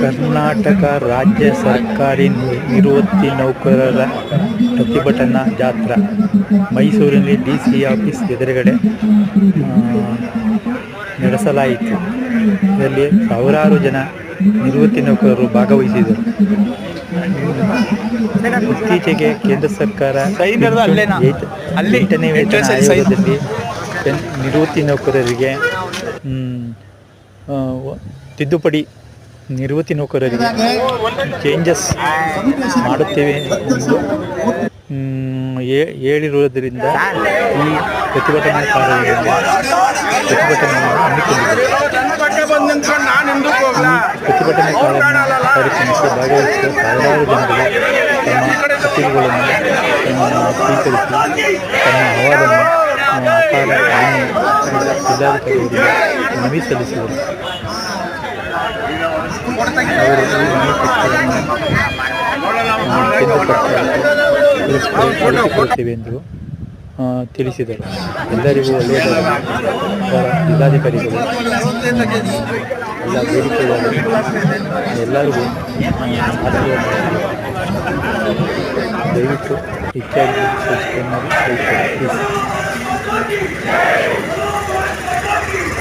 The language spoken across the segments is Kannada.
ಕರ್ನಾಟಕ ರಾಜ್ಯ ಸರ್ಕಾರಿ ನಿವೃತ್ತಿ ನೌಕರರ ಪ್ರತಿಭಟನಾ ಜಾತ್ರಾ. ಮೈಸೂರಿನಲ್ಲಿ ಡಿ ಸಿ ಆಫೀಸ್ ಎದುರುಗಡೆ ನಡೆಸಲಾಯಿತು. ಇದರಲ್ಲಿ ಸಾವಿರಾರು ಜನ ನಿವೃತ್ತಿ ನೌಕರರು ಭಾಗವಹಿಸಿದರು ಇತ್ತೀಚೆಗೆ ಕೇಂದ್ರ ಸರ್ಕಾರ ಎಂಟನೇ ವೇತನ ಆಯೋಗದಲ್ಲಿ ನಿವೃತ್ತಿ ನೌಕರರಿಗೆ ತಿದ್ದುಪಡಿ ನಿವೃತ್ತಿ ನೌಕರರಿಗೆ ಚೇಂಜಸ್ ಮಾಡುತ್ತೇವೆ ಎಂದು ಹೇಳಿರುವುದರಿಂದ ಈ ಪ್ರತಿಭಟನಾಕಾರರಿಂದ ಪ್ರತಿಭಟನೆಯನ್ನು ಹಮ್ಮಿಕೊಂಡಿದೆ. ಪ್ರತಿಭಟನಾಕಾರರನ್ನು ಕಾರ್ಯಕ್ರಮಕ್ಕೆ ಭಾಗವಹಿಸಿದ ಸಾವಿರಾರು ಜನರು ತಮ್ಮ ಅತಿಥಿಗಳನ್ನು ಸ್ವೀಕರಿಸಿ ತಮ್ಮ ಅಹವಾಲನ್ನು ಕೇಂದ್ರ ಮನವಿ ಸಲ್ಲಿಸಿದರು ಎಂದು ತಿಳಿಸಿದರು ಎಲ್ಲರಿಗೂ ಒಳ್ಳೆಯದಾಗಲಿ ಅವರ ಜಿಲ್ಲಾಧಿಕಾರಿಗಳು ಎಲ್ಲ ಬೇಡಿಕೆಗಳು ಎಲ್ಲರಿಗೂ. ದಯವಿಟ್ಟು ಹೆಚ್ಚಾಗಿ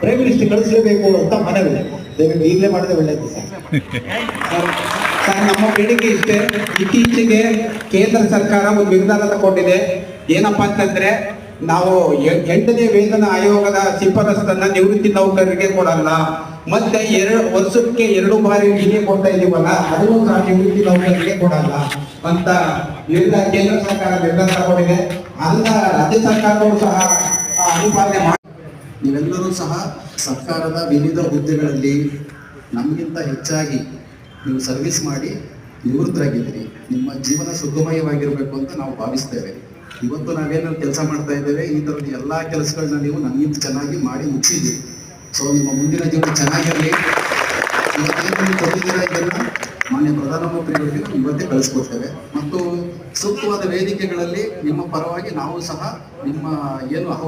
ಪ್ರೈಮ್ ಮಿನಿಸ್ಟರ್ ಕಳಿಸಲೇಬೇಕು ಅಂತ ಮನವಿ. ದಯವಿಟ್ಟು ಈಗಲೇ ಮಾಡಿದ್ರೆ ಒಳ್ಳೆಯದು ಸರ್. ಸರ್, ನಮ್ಮ ಬೇಡಿಕೆ ಇಷ್ಟೇ. ಇತ್ತೀಚೆಗೆ ಕೇಂದ್ರ ಸರ್ಕಾರ ಒಂದು ನಿರ್ಧಾರ ತಗೊಂಡಿದೆ. ಏನಪ್ಪಾ ಅಂತಂದ್ರೆ ನಾವು ಎಂಟನೇ ವೇತನ ಆಯೋಗದ ಶಿಫಾರಸನ್ನ ನಿವೃತ್ತಿ ನೌಕರರಿಗೆ ಕೊಡಲ್ಲ. ಮತ್ತೆ ಎರಡು ವರ್ಷಕ್ಕೆ ಎರಡು ಬಾರಿ ಹೀಗೆ ಕೊಡ್ತಾ ಇದೀವಲ್ಲ ಅದನ್ನು ಸಹ ನಿವೃತ್ತಿ ನೌಕರರಿಗೆ ಕೊಡಲ್ಲ ಅಂತ ನಿರ್ಧಾರ ಕೇಂದ್ರ ಸರ್ಕಾರ ನಿರ್ಧಾರ ತಗೊಂಡಿದೆ. ಅಲ್ಲ ರಾಜ್ಯ ಸರ್ಕಾರಗಳು ಸಹ ಅನುಪಾಲನೆ ನೀವೆಲ್ಲರೂ ಸಹ ಸರ್ಕಾರದ ವಿವಿಧ ಹುದ್ದೆಗಳಲ್ಲಿ ನಮಗಿಂತ ಹೆಚ್ಚಾಗಿ ನೀವು ಸರ್ವಿಸ್ ಮಾಡಿ ನಿವೃತ್ತರಾಗಿದ್ದೀರಿ. ನಿಮ್ಮ ಜೀವನ ಸುಗಮಯವಾಗಿರಬೇಕು ಅಂತ ನಾವು ಭಾವಿಸ್ತೇವೆ. ಇವತ್ತು ನಾವೇನು ಕೆಲಸ ಮಾಡ್ತಾ ಇದ್ದೇವೆ, ಈ ಥರದ ಎಲ್ಲ ಕೆಲಸಗಳನ್ನ ನೀವು ನಮಗಿಂತ ಚೆನ್ನಾಗಿ ಮಾಡಿ ಮುಗಿಸಿದ್ದೀರಿ ಸೊ ನಿಮ್ಮ ಮುಂದಿನ ಜೀವನ ಚೆನ್ನಾಗಿರಲಿ. ಕೊಟ್ಟಿದ್ದೀರಾ ಮಾನ್ಯ ಪ್ರಧಾನಮಂತ್ರಿಗಳಿಗೆ ಇವತ್ತೇ ಕಳಿಸ್ಕೊಡ್ತೇವೆ. ಮತ್ತು ಸೂಕ್ತವಾದ ವೇದಿಕೆಗಳಲ್ಲಿ ನಿಮ್ಮ ಪರವಾಗಿ ನಾವು ಸಹ ನಿಮ್ಮ ಏನು ಅಹವಾಲು